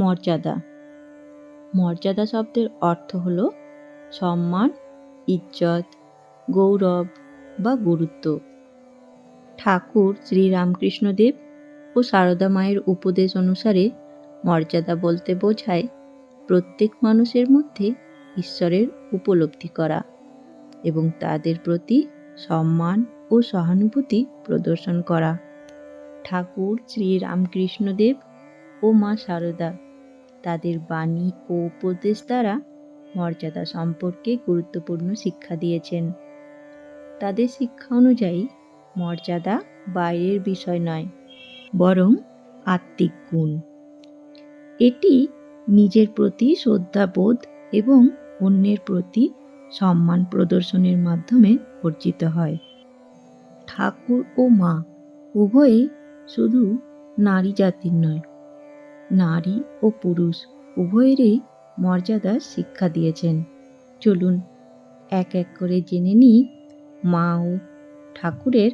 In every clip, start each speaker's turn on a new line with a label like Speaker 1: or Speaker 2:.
Speaker 1: মর্যাদা। মর্যাদা শব্দের অর্থ হল সম্মান, ইজ্জত, গৌরব বা গুরুত্ব। ঠাকুর শ্রীরামকৃষ্ণদেব ও সারদা মায়ের উপদেশ অনুসারে মর্যাদা বলতে বোঝায় প্রত্যেক মানুষের মধ্যে ঈশ্বরের উপলব্ধি করা এবং তাদের প্রতি সম্মান ও সহানুভূতি প্রদর্শন করা। ঠাকুর শ্রী রামকৃষ্ণদেব ও মা সারদা তাদের বাণী ও উপদেশ দ্বারা মর্যাদা সম্পর্কে গুরুত্বপূর্ণ শিক্ষা দিয়েছেন। তাদের শিক্ষা অনুযায়ী মর্যাদা বাইরের বিষয় নয়, বরং আত্মিক গুণ। এটি নিজের প্রতি শ্রদ্ধাবোধ এবং অন্যের প্রতি সম্মান প্রদর্শনের মাধ্যমে অর্জিত হয়। ঠাকুর ও মা উভয়ই শুধু নারী জাতির নয় নারী ও পুরুষ উভয়েরই মর্যাদার শিক্ষা দিয়েছেন। চলুন এক এক করে জেনে নিই মা ও ঠাকুরের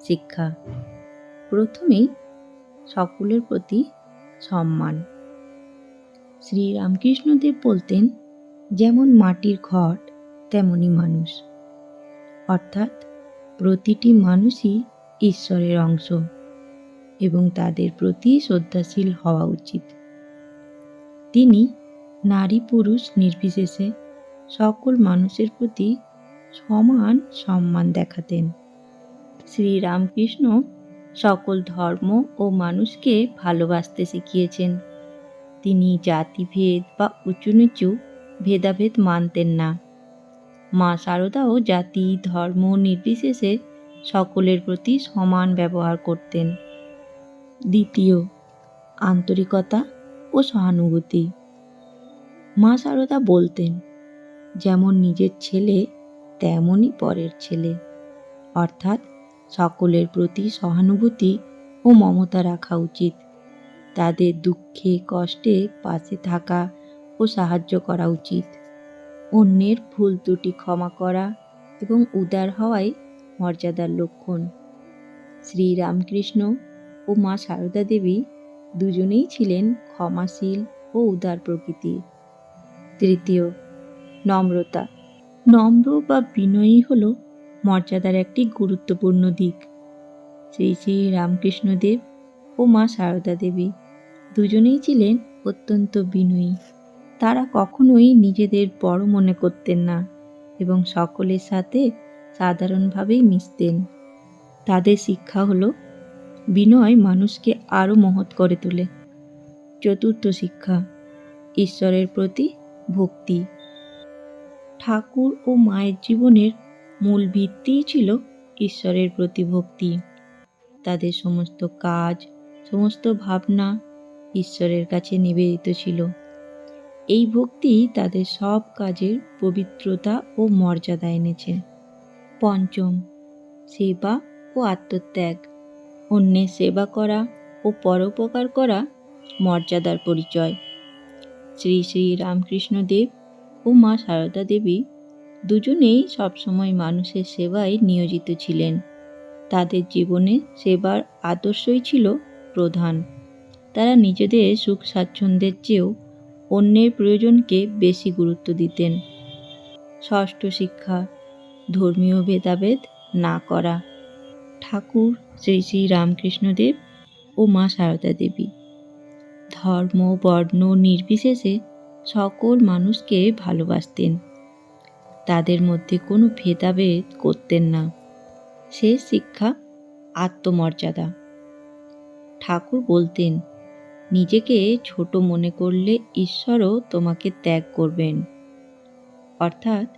Speaker 1: শিক্ষা। প্রথমেই সকলের প্রতি সম্মান। শ্রী রামকৃষ্ণদেব বলতেন, যেমন মাটির ঘট, তেমনি মানুষ। অর্থাৎ প্রতিটি মানুষই ঈশ্বরের অংশ। এবং তাদের প্রতি শ্রদ্ধাশীল হওয়া উচিত। তিনি নারী পুরুষ নির্বিশেষে সকল মানুষের প্রতি সমান সম্মান দেখাতেন। শ্রীরামকৃষ্ণ সকল ধর্ম ও মানুষকে ভালোবাসতে শিখিয়েছেন। তিনি জাতিভেদ বা উঁচু নিচু ভেদাভেদ মানতেন না। মা শারদাও জাতি, ধর্ম নির্বিশেষে সকলের প্রতি সমান ব্যবহার করতেন। দ্বিতীয়, আন্তরিকতা ও সহানুভূতি। মা শারদা বলতেন, যেমন নিজের ছেলে, তেমনই পরের ছেলে। অর্থাৎ সকলের প্রতি সহানুভূতি ও মমতা রাখা উচিত। তাদের দুঃখে, কষ্টে পাশে থাকা ও সাহায্য করা উচিত। অন্যের ভুল ত্রুটি ক্ষমা করা এবং উদার হওয়াই মর্যাদার লক্ষণ। শ্রী রামকৃষ্ণ ও মা সারদা দেবী দুজনেই ছিলেন ক্ষমাশীল ও উদার প্রকৃতির। তৃতীয়, নম্রতা। নম্র বা বিনয়ী হল মর্যাদার একটি গুরুত্বপূর্ণ দিক। শ্রী শ্রী রামকৃষ্ণদেব ও মা সারদা দেবী দুজনেই ছিলেন অত্যন্ত বিনয়ী। তারা কখনোই নিজেদের বড় মনে করতেন না এবং সকলের সাথে সাধারণভাবেই মিশতেন। তাদের শিক্ষা হলো বিনয় মানুষকে আরও মহৎ করে তোলে। চতুর্থ শিক্ষা, ঈশ্বরের প্রতি ভক্তি। ঠাকুর ও মায়ের জীবনের মূল ভিত্তিই ছিল ঈশ্বরের প্রতি ভক্তি। তাদের সমস্ত কাজ, সমস্ত ভাবনা ঈশ্বরের কাছে নিবেদিত ছিল। এই ভক্তি তাদের সব কাজের পবিত্রতা ও মর্যাদা এনেছে। পঞ্চম, সেবা ও আত্মত্যাগ। অন্যের সেবা করা ও পরোপকার করা মর্যাদার পরিচয়। শ্রী শ্রী রামকৃষ্ণ দেব ও মা সারদা দেবী দুজনেই সবসময় মানুষের সেবায় নিয়োজিত ছিলেন। তাদের জীবনে সেবার আদর্শই ছিল প্রধান। তারা নিজেদের সুখ স্বাচ্ছন্দ্যের চেয়েও অন্যের প্রয়োজনকে বেশি গুরুত্ব দিতেন। ষষ্ঠ শিক্ষা, ধর্মীয় ভেদাভেদ না করা। ঠাকুর, শ্রী শ্রী রামকৃষ্ণদেব ও মা সারদা দেবী। ধর্ম, বর্ণ নির্বিশেষে সকল মানুষকে ভালোবাসতেন। তাদের মধ্যে কোনো ভেদাভেদ করতেন না। সে শিক্ষা, আত্মমর্যাদা। ঠাকুর বলতেন, নিজেকে ছোট মনে করলে ঈশ্বরও তোমাকে ত্যাগ করবেন। অর্থাৎ,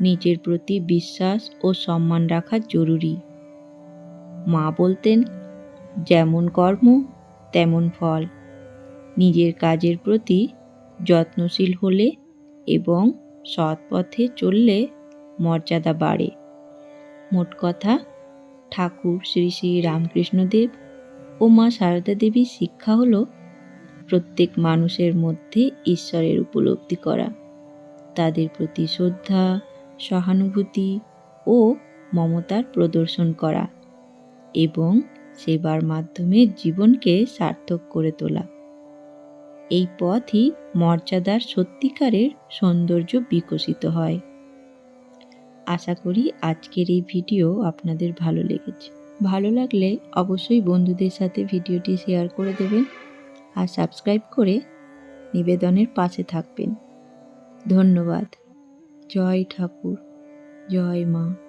Speaker 1: নিজের প্রতি বিশ্বাস ও সম্মান রাখা জরুরি। মা বলতেন, যেমন কর্ম, তেমন ফল। নিজের কাজের প্রতি যত্নশীল হলে এবং সৎ পথে চললে মর্যাদা বাড়ে। মোট কথা, ঠাকুর শ্রী শ্রী রামকৃষ্ণদেব ও মা সারদা দেবীর শিক্ষা হলো প্রত্যেক মানুষের মধ্যে ঈশ্বরের উপলব্ধি করা। তাদের প্রতি শ্রদ্ধা, সহানুভূতি ও মমতার প্রদর্শন করা। এবং সেবার মাধ্যমে জীবনকে সার্থক করে তোলা। এই পথই মর্যাদার সত্যিকারের সৌন্দর্য বিকশিত হয়। আশা করি আজকের এই ভিডিও আপনাদের ভালো লেগেছে। ভালো লাগলে অবশ্যই বন্ধুদের সাথে ভিডিওটি শেয়ার করে দেবেন আর সাবস্ক্রাইব করে নিবেদনের পাশে থাকবেন। ধন্যবাদ। জয় ঠাকুর। জয় মা।